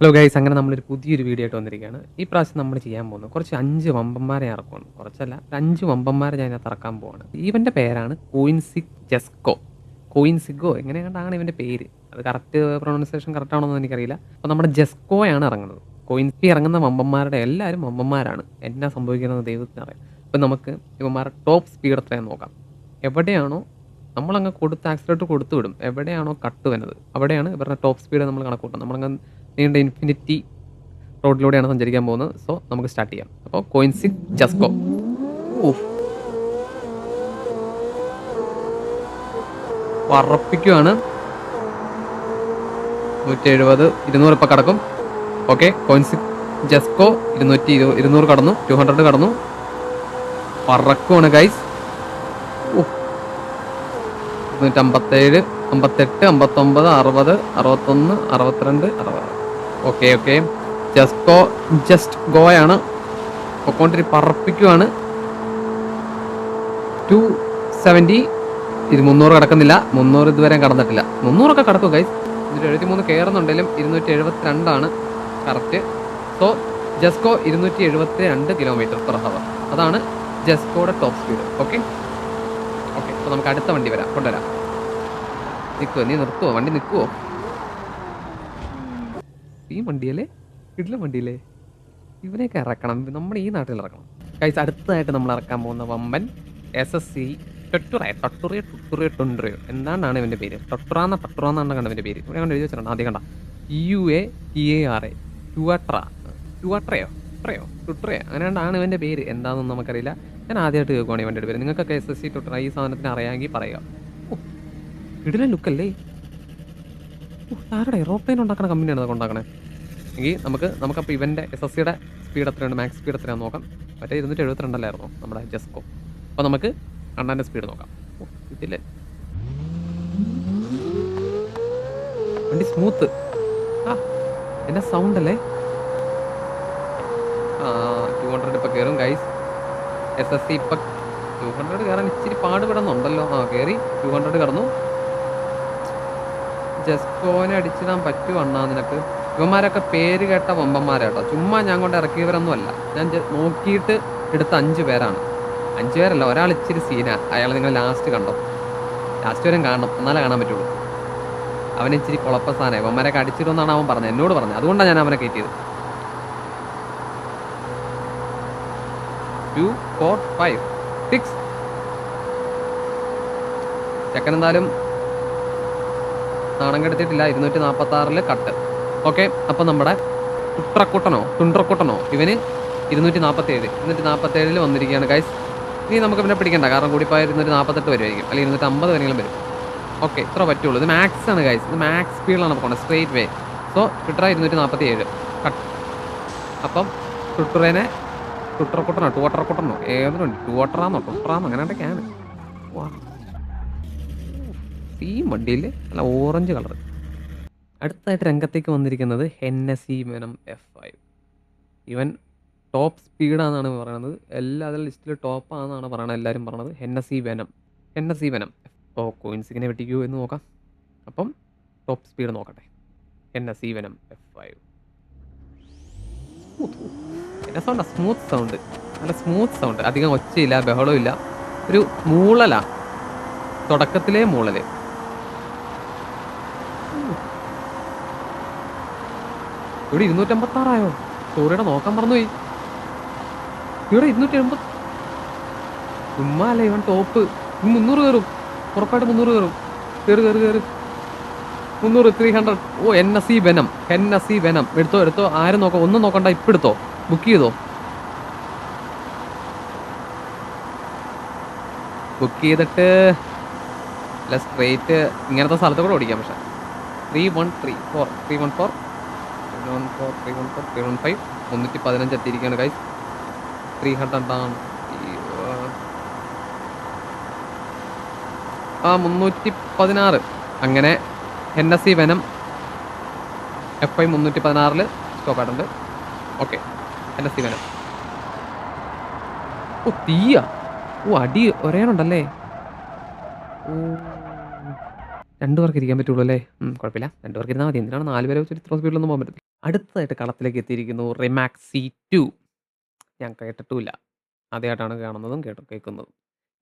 Hello guys അങ്ങനെ നമ്മളൊരു പുതിയൊരു വീഡിയോ ആയിട്ട് വന്നിരിക്കുകയാണ്. ഈ പ്രാവശ്യം നമ്മൾ ചെയ്യാൻ പോകുന്നത് കുറച്ച് അഞ്ച് വമ്പന്മാരെ ഇറക്കുവാണ്. കുറച്ചല്ല അഞ്ച് വമ്പന്മാരെ ഞാൻ ഇതിനകത്ത് ഇറക്കാൻ പോവാണ്. ഇവന്റെ പേരാണ് കോയിൻസിക് ജെസ്കോ കോയിൻസിഗോ എങ്ങനെയാണ്ടാണ് ഇവന്റെ പേര്? അത് കറക്റ്റ് പ്രൊണൗൺസിയേഷൻ കറക്റ്റ് ആണോ എന്ന് എനിക്കറിയില്ല. അപ്പോൾ നമ്മുടെ ജെസ്കോയാണ് ഇറങ്ങുന്നത്. കോയിൻസി ഇറങ്ങുന്ന വമ്പന്മാരുടെ എല്ലാവരും വമ്പന്മാരാണ്. എന്നാ സംഭവിക്കുന്നത് ദൈവത്തിനറിയാം അപ്പോൾ നമുക്ക് ഇവന്മാരുടെ ടോപ്പ് സ്പീഡ് എത്രയാണ് നോക്കാം. എവിടെയാണോ നമ്മളങ്ങ് കൊടുത്ത് ആക്സിലേറ്റർ കൊടുത്തു വിടും. എവിടെയാണോ കട്ട് വരുന്നത് അവിടെയാണ് ഇവരുടെ ടോപ്പ് സ്പീഡ് നമ്മൾ കണക്കൂട്ടുന്നത് നമ്മളങ്ങ് നീണ്ട ഇൻഫിനിറ്റി റോഡിലൂടെയാണ് സഞ്ചരിക്കാൻ പോകുന്നത്. സോ നമുക്ക് സ്റ്റാർട്ട് ചെയ്യാം. അപ്പോൾ കോയിൻസി ജസ്കോ പറപ്പിക്കുവാണ് നൂറ്റി എഴുപത് ഇരുന്നൂറ് ഇപ്പം കടക്കും. ഓക്കെ കോയിൻസി ജസ്കോ ഇരുന്നൂറ്റി ഇരു ഇരുന്നൂറ് കടന്നു. ടു ഹൺഡ്രഡ് കടന്നു. പറക്കുവാണ് ഗൈസ് ഇരുന്നൂറ്റമ്പത്തേഴ് അമ്പത്തെട്ട് അമ്പത്തൊമ്പത് അറുപത് അറുപത്തൊന്ന് അറുപത്തിരണ്ട് അറുപത്. Okay okay. ജസ്കോ ജസ്റ്റ് ഗോയാണ് പൊക്കോണ്ടിരി പറപ്പിക്കുവാണ്. ടു സെവന്റി ഇത് മുന്നൂറ് കിടക്കുന്നില്ല. മുന്നൂറ് ഇതുവരെ കടന്നിട്ടില്ല. മുന്നൂറൊക്കെ കിടക്കും ഗൈസ് ഇതിൽ എഴുപത്തി മൂന്ന് കയറുന്നുണ്ടെങ്കിലും ഇരുന്നൂറ്റി എഴുപത്തി രണ്ടാണ് കറക്റ്റ് സോ ജസ്കോ ഇരുന്നൂറ്റി എഴുപത്തി രണ്ട് കിലോമീറ്റർ പെർ ഹവർ അതാണ് ജസ്കോയുടെ ടോപ്പ് സ്പീഡ് ഓക്കെ ഓക്കെ അപ്പോൾ നമുക്ക് അടുത്ത വണ്ടി വരാം. കൊണ്ടുവരാം. നിൽക്കുമോ നീ നിർത്തുമോ വണ്ടി നിൽക്കുവോ? ഈ വണ്ടിയല്ലേ? ഇതിലെ വണ്ടിയല്ലേ? ഇവനെയൊക്കെ ഇറക്കണം. നമ്മുടെ ഈ നാട്ടിൽ ഇറക്കണം. കൈസ് അടുത്തതായിട്ട് നമ്മൾ ഇറക്കാൻ പോകുന്ന വമ്പൻ S S C Tuatara Tuatara Tuatara Tuatara എന്താണ്ടാണ് ഇവന്റെ പേര്? ടൊട്ടുറാന്ന ടൊട്ടുറാന്നാണ് കണ്ട ഇവന്റെ പേര്. ഇവിടെ കണ്ട് എഴുതി വെച്ചിട്ടുണ്ട്. ആദ്യം കണ്ട. U A T A R A Tuatara Tuatara Tuatara Tuatara അങ്ങനെയാണ് ഇവന്റെ പേര്. എന്താണെന്ന് നമുക്കറിയില്ല. ഞാൻ ആദ്യമായിട്ട് കേൾക്കുവാണ് ഇവന്റെ പേര്. നിങ്ങൾക്കൊക്കെ എസ് എസ് സി ടുട്ര ഈ സാധനത്തിന് അറിയാമെങ്കിൽ പറയുക. ഇടിലെ ലുക്കല്ലേ ആരുടെ? എറോപ്ലെയിൻ ഉണ്ടാക്കുന്ന കമ്പനിയാണ് അതൊക്കെ ഉണ്ടാക്കണേ? എങ്കിൽ നമുക്ക് നമുക്കപ്പോൾ ഇവന്റെ എസ് എസ് സിയുടെ സ്പീഡ് എത്രയാണ് മാക്സ് സ്പീഡ് എത്രയാണെന്ന് നോക്കാം. മറ്റേ ഇരുന്നൂറ്റി എഴുപത്തിരണ്ടല്ലായിരുന്നു? നമ്മുടെ ജസ്കോ അപ്പോൾ നമുക്ക് അണ്ണാന്റെ സ്പീഡ് നോക്കാം. ഇതില്ലേ വണ്ടി സ്മൂത്ത് ആ എന്റെ സൗണ്ട് അല്ലേ? ആ ടു ഹൺഡ്രഡ് ഇപ്പം കയറും ഗൈസ് എസ് എസ് സി ഇപ്പം ടു ഹൺഡ്രഡ് കയറാൻ ഇച്ചിരി പാടുപെടുന്നുണ്ടല്ലോ ആ കയറി ടു ഹൺഡ്രഡ് കടന്നു. ജസ്കോനെ അടിച്ചിടാൻ പറ്റുമോ അണ്ണാ നിനക്ക്? ഇവന്മാരൊക്കെ പേര് കേട്ട വമ്പന്മാരാട്ടോ ചുമ്മാ ഞാൻ കൊണ്ട് ഇറക്കിയവരൊന്നും അല്ല ഞാൻ നോക്കിയിട്ട് എടുത്ത അഞ്ച് പേരാണ്. അഞ്ച് പേരല്ല ഒരാൾ ഇച്ചിരി സീനാ അയാൾ നിങ്ങൾ ലാസ്റ്റ് കണ്ടോ? ലാസ്റ്റ് വരും കാണണം. എന്നാലേ കാണാൻ പറ്റുള്ളൂ. അവൻ ഇച്ചിരി കുഴപ്പ സാധനം. ഇവന്മാരൊക്കെ അടിച്ചിടുമെന്നാണ് അവൻ പറഞ്ഞത്. എന്നോട് പറഞ്ഞത്. അതുകൊണ്ടാണ് ഞാൻ അവനെ കയറ്റിയത്. ടു ഫോർ ഫൈവ് സിക്സ് ചെക്കൻ എന്തായാലും നാണം കെടുത്തിട്ടില്ല. ഇരുന്നൂറ്റി നാൽപ്പത്തി ആറിൽ കട്ട് ഓക്കെ അപ്പം നമ്മുടെ കുട്രക്കുട്ടനോ തുണ്ട്രക്കുട്ടനോ ഇവന് ഇരുന്നൂറ്റി നാൽപ്പത്തി ഏഴ് ഇരുന്നൂറ്റി നാൽപ്പത്തി ഏഴിൽ വന്നിരിക്കുകയാണ് ഗൈസ് ഇനി നമുക്ക് പിന്നെ പിടിക്കണ്ട കാരണം കൂടിപ്പോയ ഇരുന്നൂറ്റി നാൽപ്പത്തെട്ട് വരുമായിരിക്കും അല്ലെങ്കിൽ ഇരുന്നൂറ്റി അമ്പത് വരെയെങ്കിലും വരും. ഓക്കെ ഇത്ര പറ്റുള്ളൂ. ഇത് മാക്സ് ആണ് ഗൈസ് ഇത് മാക്സ് സ്പീഡിലാണ് പോകുന്നത് സ്ട്രെയിറ്റ് വേ സോ ട്വിറ്റർ ഇരുന്നൂറ്റി നാൽപ്പത്തി ഏഴ് കട്ട് അപ്പം ട്വിറ്ററിനെ ട്വിറ്റർക്കുട്ടനോ കുട്ടനോ ഏതിനുണ്ട് ട്വോട്ടറാന്നോ ട്വിറ്ററാന്നോ അങ്ങനെ വാ ഈ വണ്ടിയിൽ നല്ല ഓറഞ്ച് കളർ അടുത്തായിട്ട് രംഗത്തേക്ക് വന്നിരിക്കുന്നത് N S E Venom F five ഇവൻ ടോപ്പ് സ്പീഡാണെന്നാണ് പറയുന്നത് എല്ലാ അതിൽ ലിസ്റ്റിൽ ടോപ്പ് ആണെന്നാണ് പറയണത് എല്ലാവരും പറയണത് E Venom N S E Venom ഓ കോയിൻസിങ്ങനെ വെട്ടിക്കൂ എന്ന് നോക്കാം. അപ്പം ടോപ്പ് സ്പീഡ് നോക്കട്ടെ. N S E Venom F five സൗണ്ടാ smooth sound നല്ല സ്മൂത്ത് സൗണ്ട് അധികം ഒച്ചയില്ല ബഹളമില്ല ഒരു മൂളലാണ് തുടക്കത്തിലേ മൂളൽ. ഇവിടെ ഇരുന്നൂറ്റമ്പത്തി ആറായോ സോറിയുടെ നോക്കാൻ മറന്നുപോയി. ഇവിടെ ഇരുന്നൂറ്റി എൺപത് ഉമ്മാല ഇവൻ ടോപ്പ് മുന്നൂറ് കയറും. ഉറപ്പായിട്ട് മുന്നൂറ് കയറും. കയറി കയറി കയറി. മുന്നൂറ് ത്രീ ഹൺഡ്രഡ് ഓ N S C Venom N S C Venom എടുത്തോ എടുത്തോ. ആരും നോക്കാം? ഒന്നും നോക്കണ്ട. ഇപ്പം എടുത്തോ. ബുക്ക് ചെയ്തോ? ബുക്ക് ചെയ്തിട്ട് അല്ല സ്ട്രേറ്റ് ഇങ്ങനത്തെ സ്ഥലത്ത് കൂടെ ഓടിക്കാം പക്ഷേ. Three one three four three one four three one four three one four three one five മുന്നൂറ്റി പതിനഞ്ച് എത്തിയിരിക്കുകയാണ് ഗൈസ് ത്രീ ഹൺഡ്രഡ് ആണ് ആ, മുന്നൂറ്റി പതിനാറ് അങ്ങനെ N S C Venom F I മുന്നൂറ്റി പതിനാറിൽ സ്റ്റോപ്പ് ആയിട്ടുണ്ട്. ഓക്കെ എൻ എസ് സി വനം ഓ തീയ. ഓ അടി ഒരേനുണ്ടല്ലേ ഓ രണ്ടു പേർക്ക് ഇരിക്കാൻ പറ്റുള്ളൂ അല്ലേ? കുഴപ്പമില്ല. രണ്ടു പേർക്ക് ഇരുന്നാൽ മതി. എന്തിനാണ് നാല് പേരെ വെച്ചിട്ട് ഇത്ര സ്പീഡിലൊന്നും പോകാൻ പറ്റത്തില്ല? അടുത്തതായിട്ട് കളത്തിലേക്ക് എത്തിയിരിക്കുന്നു റിമാക്സ് സി ടു ഞാൻ കേട്ടിട്ടുമില്ല. ആദ്യമായിട്ടാണ് കാണുന്നതും കേട്ട് കേൾക്കുന്നതും.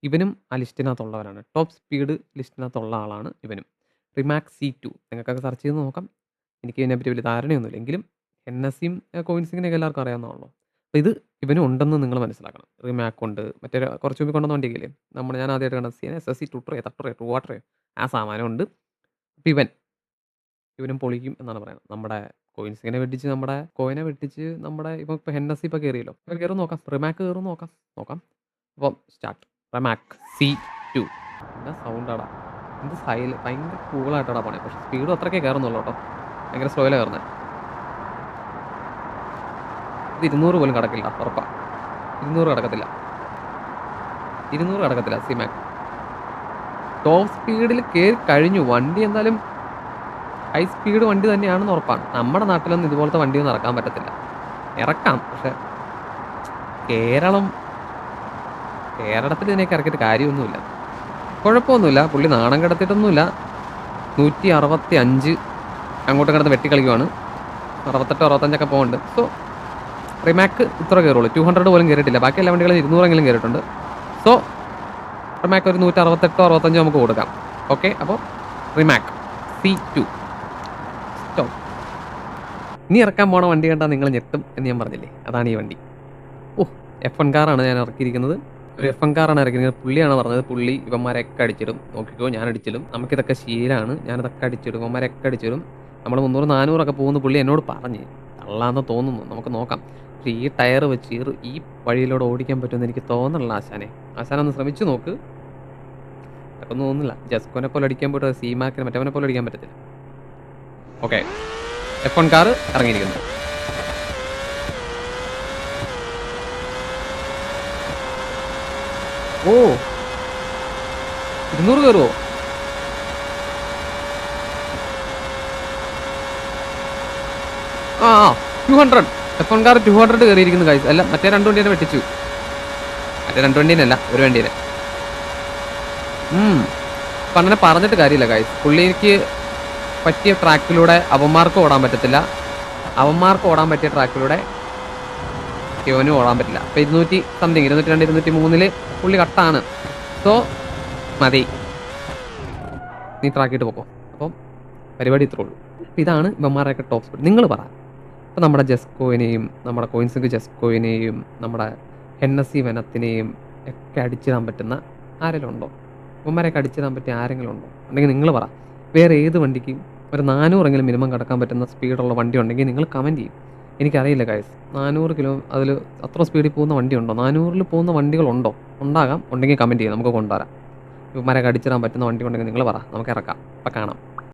ഇവനും ആ ലിസ്റ്റിനകത്തുള്ളവരാണ്. ടോപ്പ് സ്പീഡ് ലിസ്റ്റിനകത്തുള്ള ആളാണ് ഇവനും. റിമാക്സ് സി ടു നിങ്ങൾക്കൊക്കെ സെർച്ച് ചെയ്ത് നോക്കാം. എനിക്ക് ഇതിനെപ്പറ്റി വലിയ ധാരണയൊന്നുമില്ല. എങ്കിലും എൻ എസ് സിയും കോയിൻസിങ്ങിനൊക്കെ എല്ലാവർക്കും അറിയാവുന്നതാണല്ലോ. അപ്പോൾ ഇത് ഇവനും ഉണ്ടെന്ന് നിങ്ങൾ മനസ്സിലാക്കണം. റിമാക്ക് ഉണ്ട് മറ്റേ കുറച്ച് മുമ്പ് കൊണ്ടുവന്ന വണ്ടിയില്ലേ നമ്മൾ ഞാൻ ആദ്യമായിട്ട് കണ്ട C S S C Tuatara Tuatara Tuatara ആ സാധനമുണ്ട് അപ്പോൾ ഇവൻ ഇവനും പൊളിക്കും എന്നാണ് പറയുന്നത്. നമ്മുടെ കോയിൻസിങ്ങനെ വെട്ടിച്ച് നമ്മുടെ കോയിനെ വെട്ടിച്ച് നമ്മുടെ ഇപ്പം ഇപ്പോൾ ഹെന്നസി ഇപ്പം കയറിയല്ലോ ഇപ്പം കയറും നോക്കാം. റിമാക്ക് കയറും നോക്കാം. നോക്കാം. അപ്പം സ്റ്റാർട്ട് റിമാക്ക് സി ടു എന്താ സൗണ്ടാടാ എന്ത് സൈല ഭയങ്കര കൂളായിട്ടാടാ പണി. പക്ഷെ സ്പീഡും അത്രയ്ക്കേ കയറുന്നുള്ളൂ കേട്ടോ. ഭയങ്കര സ്ലോയിലാണ് കയറുന്നത് ഇത് ഇരുന്നൂറ് പോലും കിടക്കില്ല ഉറപ്പാ. ഇരുന്നൂറ് കിടക്കത്തില്ല. ഇരുന്നൂറ് കിടക്കത്തില്ല സിമാക് ടോപ്പ് സ്പീഡിൽ കയറി കഴിഞ്ഞു. വണ്ടി എന്തായാലും ഹൈ സ്പീഡ് വണ്ടി തന്നെയാണെന്ന് ഉറപ്പാണ്. നമ്മുടെ നാട്ടിലൊന്നും ഇതുപോലത്തെ വണ്ടിയൊന്നും ഇറക്കാൻ പറ്റത്തില്ല. ഇറക്കാം പക്ഷെ കേരളം കേരളത്തിൽ ഇതിനൊക്കെ ഇറക്കിയിട്ട് കാര്യമൊന്നുമില്ല. കുഴപ്പമൊന്നുമില്ല. പുള്ളി നാണം കിടത്തിയിട്ടൊന്നുമില്ല നൂറ്റി അറുപത്തി അഞ്ച് അങ്ങോട്ടും കിടന്ന് വെട്ടിക്കളിക്കുവാണ്. അറുപത്തെട്ടോ അറുപത്തഞ്ചൊക്കെ പോകുന്നുണ്ട് സോ റിമാക്ക് ഇത്ര കയറുള്ളൂ. ടു ഹൺഡ്രഡ് പോലും കയറിയിട്ടില്ല. ബാക്കി എല്ലാ വണ്ടികളും ഇരുന്നൂറെങ്കിലും കയറിയിട്ടുണ്ട്. സോ റിമാക്ക് ഒരു നൂറ്റി അറുപത്തെട്ടോ അറുപത്തഞ്ചോ നമുക്ക് കൊടുക്കാം. ഓക്കെ അപ്പോൾ റിമാക്ക് സി ടു ഇനി ഇറക്കാൻ പോണ വണ്ടി കണ്ടാൽ നിങ്ങൾ ഞെട്ടും എന്ന് ഞാൻ പറഞ്ഞില്ലേ? അതാണ് ഈ വണ്ടി. ഓ എഫ് എൻ കാറാണ് ഞാൻ ഇറക്കിയിരിക്കുന്നത്. ഒരു എഫ് എൻ കാറാണ് ഇറക്കിയിരിക്കുന്നത്. പുള്ളിയാണ് പറഞ്ഞത് പുള്ളി ഇവന്മാരെയൊക്കെ അടിച്ചിടും. നോക്കിക്കോ ഞാൻ അടിച്ചിടും. നമുക്കിതൊക്കെ ശീലാണ്. ഞാനിതൊക്കെ അടിച്ചിടും. ഇവന്മാരെയൊക്കെ അടിച്ചിടും. നമ്മൾ മുന്നൂറ് നാനൂറൊക്കെ പോകുന്ന പുള്ളി എന്നോട് പറഞ്ഞ്. തള്ളാന്ന് തോന്നുന്നു. നമുക്ക് നോക്കാം. പക്ഷേ ഈ ടയർ വെച്ച് ഈ ഈ വഴിയിലൂടെ ഓടിക്കാൻ പറ്റുമെന്ന് എനിക്ക് തോന്നണില്ല ആശാനെ. ആശാനൊന്ന് ശ്രമിച്ചു നോക്ക്. അതൊന്നും തോന്നുന്നില്ല. ജസ്കോനെ പോലെ അടിക്കാൻ പറ്റുമോ സീമാക്കിന് മറ്റവനെ പോലെ അടിക്കാൻ പറ്റത്തില്ല. ഓക്കെ. എഫ് വൺ കാർ ഇറങ്ങിയിരിക്കുന്നു. ഓ ഇരുന്നൂറ് കയറുമോ ആ two hundred F one car two hundred കയറിയിരിക്കുന്നു കാഴ്ച അല്ല മറ്റേ രണ്ട് വണ്ടിയെ വെട്ടിച്ചു. മറ്റേ രണ്ട് വണ്ടീനല്ല ഒരു വണ്ടീനെ. അങ്ങനെ പറഞ്ഞിട്ട് കാര്യമില്ല കാഴ്ച പുള്ളിക്ക് പറ്റിയ ട്രാക്കിലൂടെ അവന്മാർക്ക് ഓടാൻ പറ്റത്തില്ല. അവന്മാർക്ക് ഓടാൻ പറ്റിയ ട്രാക്കിലൂടെ ഇവനും ഓടാൻ പറ്റില്ല. അപ്പൊ ഇരുന്നൂറ്റി സംതിങ് ഇരുന്നൂറ്റി രണ്ട് ഇരുന്നൂറ്റി മൂന്നിൽ പുള്ളി കട്ടാണ്. സോ മതി. നീ ട്രാക്കിട്ട് പോക്കോ. അപ്പം പരിപാടി ഇത്രേ ഉള്ളൂ. അപ്പൊ ഇതാണ് ഇവന്മാരുടെയൊക്കെ ടോപ്പ് സ്പീഡ് നിങ്ങൾ പറ. അപ്പം നമ്മുടെ ജെസ്കോയിനെയും നമ്മുടെ കോയിൻസിംഗ് ജെസ്കോയിനെയും നമ്മുടെ എൻ എസ് സി വനത്തിനെയും ഒക്കെ അടിച്ചിടാൻ പറ്റുന്ന ആരെങ്കിലും ഉണ്ടോ? ഇവന്മാരെയൊക്കെ അടിച്ചിടാൻ പറ്റിയ ആരെങ്കിലും ഉണ്ടോ? ഉണ്ടെങ്കിൽ നിങ്ങൾ പറ. വേറെ ഏത് വണ്ടിക്കും ഒരു നാനൂറെങ്കിലും മിനിമം കടക്കാൻ പറ്റുന്ന സ്പീഡുള്ള വണ്ടി ഉണ്ടെങ്കിൽ നിങ്ങൾ കമന്റ് ചെയ്യും. എനിക്കറിയില്ല കായസ് നാനൂറ് കിലോ അതിൽ അത്ര സ്പീഡിൽ പോകുന്ന വണ്ടി ഉണ്ടോ നാനൂറിൽ പോകുന്ന വണ്ടികളുണ്ടോ? ഉണ്ടാകാം. ഉണ്ടെങ്കിൽ കമന്റ് ചെയ്യാം. നമുക്ക് കൊണ്ടുവരാം. മരം കടിച്ചിടാൻ പറ്റുന്ന വണ്ടി ഉണ്ടെങ്കിൽ നിങ്ങൾ പറ. നമുക്ക് ഇറക്കാം. അപ്പം കാണാം.